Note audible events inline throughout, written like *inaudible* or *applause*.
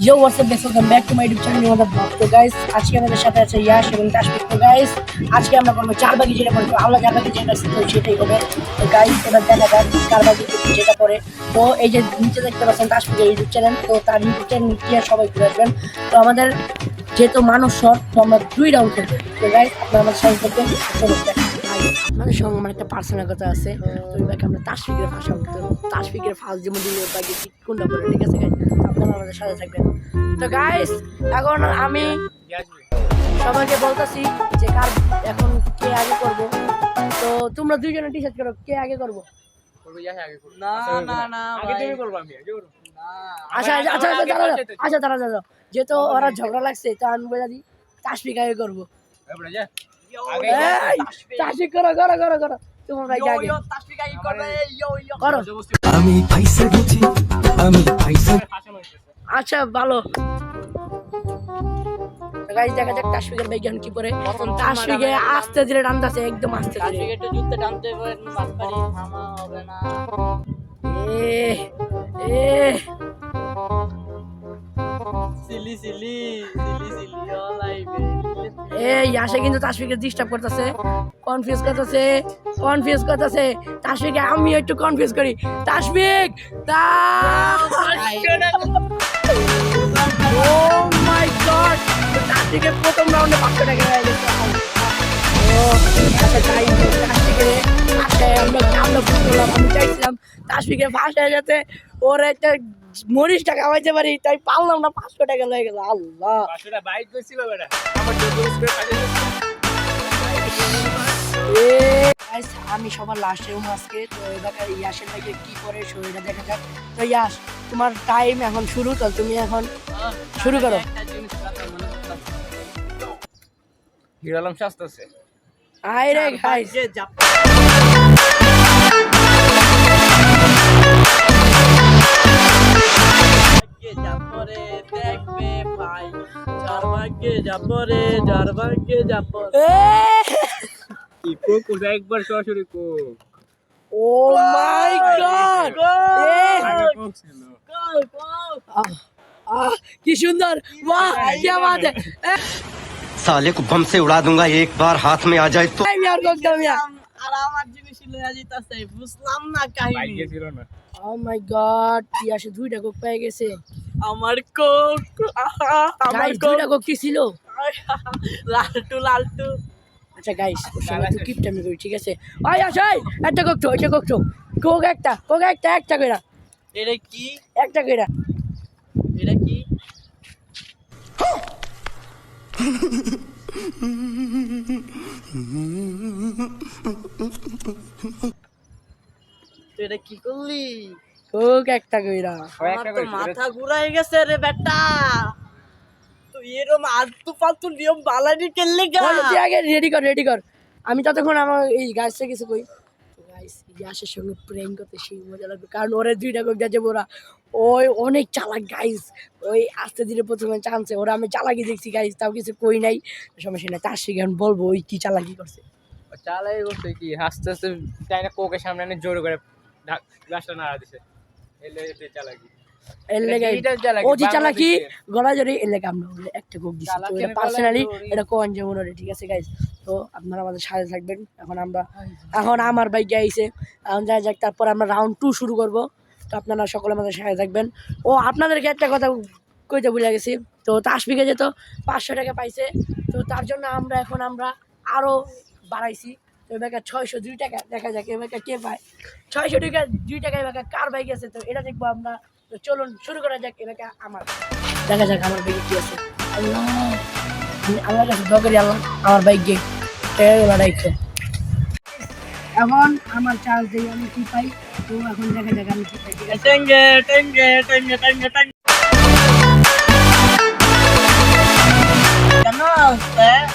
Yo what's up base welcome back to my YouTube channel আমাদের blog তো guys আজকে আমাদের সাথে আছে ইয়াশ এবং তাসফিক তো গাইস আজকে আমরা করব চার বাকি যেটা করব। আমরা চার বাকি যেটা তো সেটাই হবে। তো গাইস এবার দেখা যাক চার বাকি যেটা করে। তো, এই যে নিচে দেখতে পাচ্ছেন তাসফিকের ইউটিউব চ্যানেল তো তার ইউটিউব চ্যানেল নিচে সবাই ঘুরে আসবেন। তো, আমাদের যেহেতু মানুষ শর্ট তো আমরা দুই রাউন্ড খেলব তো গাইস আপনারা আমাদের সঙ্গে করবেন আপনাদের সঙ্গে আমার একটা পার্সোনাল কথা আছে। তো ব্যাকে আমরা তাসফিকের ভাষা বলতে তাসফিকের ফার্স্ট যেমন দিলে বাকি কোনটা করে ঠিক আছে আপনারা আমাদের সাথে থাকবেন। তো গাইস এখন আমি সবাইকে বলতেছি যে কার এখন কে আগে করব। তো তোমরা দুইজনে ডিসাইড করো কে আগে করব? আচ্ছা আচ্ছা আচ্ছা আচ্ছা আচ্ছা দাঁড়া দাঁড়া যেহেতু ওরা ঝগড়া লাগছে তো আমি বলে দিই তাসফিক আগে করব। তাসফিক করো করো করো করো তোমরা আগে। করো আমি ফাইসা গেছি আমি হইতেছে আচ্ছা ভালো গাইজ দেখা যাক তাসফিকের বিজ্ঞান কি করে? তাসফিকে আস্তে ধীরে টানতেছে একদম আস্তে ধীরে। তাসফিক একটু জুততে টানতে হবে, বাটপারি থামা হবে না। এ এ। Silly, silly. এই আসে কিন্তু তাসফিকে ডিস্টার্ব করতেছে কনফিউজ করতেছে কনফিউজ করতেছে। তাসফিকে আমি একটু কনফিউজ করি। তাসফিক, তা ও মাই গড তাসফিকের প্রথম রাউন্ডে পাঁচশো টাকা হয়ে গেছে। ও তাসফিকে আচ্ছা আমরা চাইছিলাম তাসফিকে ফার্স্ট হয়ে যেতে ওর একটা মরিচ টাকা খাওয়াইতে পারি তাই পারলাম না পাঁচশো টাকা হয়ে গেল আল্লাহ। আমি সবার লাস্টে আজকে তো এবার ইয়াসের ভাইকে কি করে শরীরটা দেখা যাক। তো ইয়াস তোমার টাইম এখন শুরু তো তুমি এখন শুরু করো। একটা জিনিস কথা করতাম। হিরো আলম শাস্ত আছে। আয় রে গাইস যে জাপ- ভাগ্যে যাপরে দেখবে ভাই যার ভাগ্যে যাপরে যার ভাগ্যে যাপরে কি কোক ওটা একবার সরাসরি কোক ও মাই গড আগে কোক ছিল কি সুন্দর বাহ কি বাত है साले को बम से उड़ा दूंगा एक बार हाथ में आ जाए तो এই মিয়ার কোক দাও মিয়া আর আমার জিনিস লইয়া যাইতাছে বুঝলাম না বাইক কাহিনী গেছিল না ও মাই গড ইয়াসে দুইটা কোক পেয়ে গেছে আমার কোক আমার কোক। কি ছিল। লালটু লালটু। আচ্ছা গাইস সবাই তো কিপটা করি ঠিক আছে? ওই আসাই একটা কোক তো একটা কোক তো কোক একটা কোক একটা একটা কইরা। এটা কি? একটা কইরা। এটা কি? *laughs* তুই এটা কি করলি? কোক একটা কইরা। আমার তো মাথা ঘুরাই গেছে রে বেটা। তুই এরম আলতু ফালতু নিয়ম বালানি কেলে গা বলো তুই আগে রেডি কর রেডি কর। আমি ততক্ষণ আমার এই গাছটা কিছু কই। গাইস ইয়াসের সঙ্গে প্রেম করতে সেই মজা লাগবে। কারণ ওরা দুইটা কোক যাচ্ছে ওরা। ওই অনেক চালাক গাইস ওই আস্তে ধীরে প্রথমে চান্সে ওরা আমি চালাকি দেখছি গাইস তাও কিছু কই নাই। সমস্যা নাই তার সঙ্গে এখন বলব ওই কি চালাকি করছে। চালাই বলছে কি? হাসতে হাসতে তাই না কোকের সামনে এনে জোর করে গাছটা নাড়া দিছে। এলে চালাকি। এর লেগে এটা চালাকি, ও যে চালাকি বাংলাদেশে। গলা জড়ি এর আমরা একটা কোক দিছি। তো এটা পার্সোনালি এটা কোন যেমন ঠিক আছে গাইস তো আপনারা আমাদের সাথে থাকবেন। এখন আমরা এখন আমার বাইকে আইছে। এখন যাই যাক তারপর আমরা রাউন্ড টু শুরু করব। তো আপনারা সকলে আমাদের সাথে থাকবেন। ও আপনাদেরকে একটা কথা কইতে ভুলে গেছি। তো তাসবিকে যেত পাঁচশো টাকা পাইছে। তো তার জন্য আমরা এখন আমরা আরও বাড়াইছি। এবার ছয়শো দুই টাকা, দেখা যাক এবার কে পায়। ছয়শো টাকা, দুই টাকা এবার কার বাইক আছে, তো এটা দেখব আমরা। তো চলুন, শুরু করা যাক এবার আমার। দেখা যাক আমার বাইকে কি আছে। আমি- আমার কাছে দরকারি আল্লাহ, আমার বাইকে লড়াইকে এখন আমার চার্জ দিয়ে আমি কি পাই? তো এখন দেখা যাক আমি কি পাই। টেঙ্গে টেঙ্গে?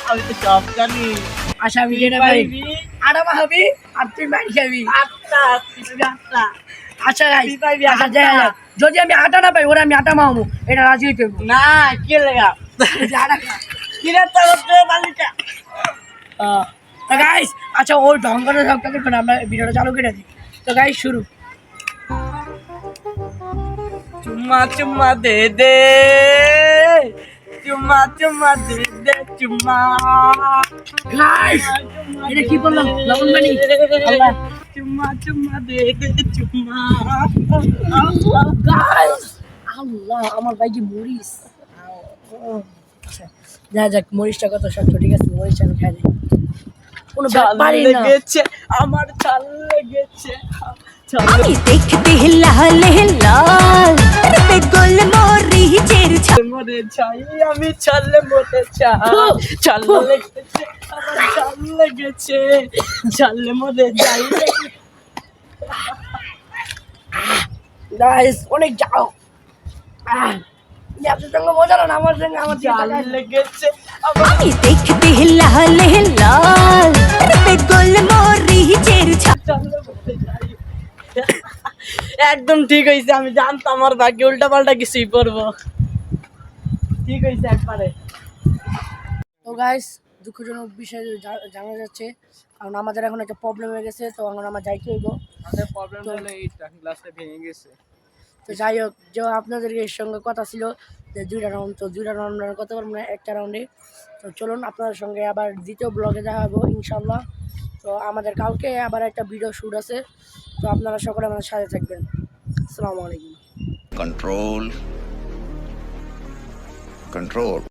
আমি তো সব জানি। আশা আমি যেটা পাই পাইবি আটা মাখাবি আর তুই মারি খাবি। আচ্ছা পাইবি আচ্ছা আটটা। দেখা যাক। যদি আমি আটা না পাই ওরা আমি আটা মাহবো এটা রাজি হইতে না কে লেগা? যদি আটা খাই। কিরে আহ, তো গাইস আচ্ছা ওই ঢং করে সব করে আমরা ভিডিওটা চালু করে দিই। তো গাইস শুরু। চুম্মা চুম্মা দে দে। চুম্মা চুম্মা দে দে চুম্মা। গাইস এটা কি বললাম লবণ পানি আল্লাহ। দে চুম্মা গাইস আল্লাহ আমার ভাই কি মরিস আচ্ছা, যা যাক মরিচটা কত সব ঠিক আছে? মরিচটা আমি খাই কোনো ব্যাপারই না। লেগেছে আমার চাল লেগেছে। আমি দেখতে লাল লাল তে গোল মরিচের ঝাল মরে চাই আমি চালে মরে চাই চাল লেগেছে আমার চাল লেগেছে। চালে মরে যাই। গাইস অনেক যাও। আপনার সঙ্গে মজা না আমার সঙ্গে আমার চাল লেগেছে আমি দেখতে লাল লাল গোল মরিচের একদম ঠিক হয়েছে আমি জানতাম আমার ভাগ্যে উল্টা পাল্টা কিছুই পড়ব ঠিক হয়েছে একবারে। তো গাইস দুঃখজনক বিষয় জানা যাচ্ছে কারণ আমাদের এখন একটা প্রবলেম হয়ে গেছে তো এখন আমার যাইতে হইব। আমাদের প্রবলেম হলো এই গ্লাসটা ভেঙে গেছে। তো যাই হোক, যে আপনাদেরকে এর সঙ্গে কথা ছিল যে দুইটা রাউন্ড তো দুইটা রাউন্ড করতে পারব না, একটা রাউন্ডে তো চলুন, আপনাদের সঙ্গে আবার দ্বিতীয় ব্লগে দেখা হব ইনশাল্লাহ তো আমাদের কালকে আবার একটা ভিডিও শ্যুট আছে, তো আপনারা সকলে আমাদের সাথে থাকবেন। আসসালামু আলাইকুম। Control control.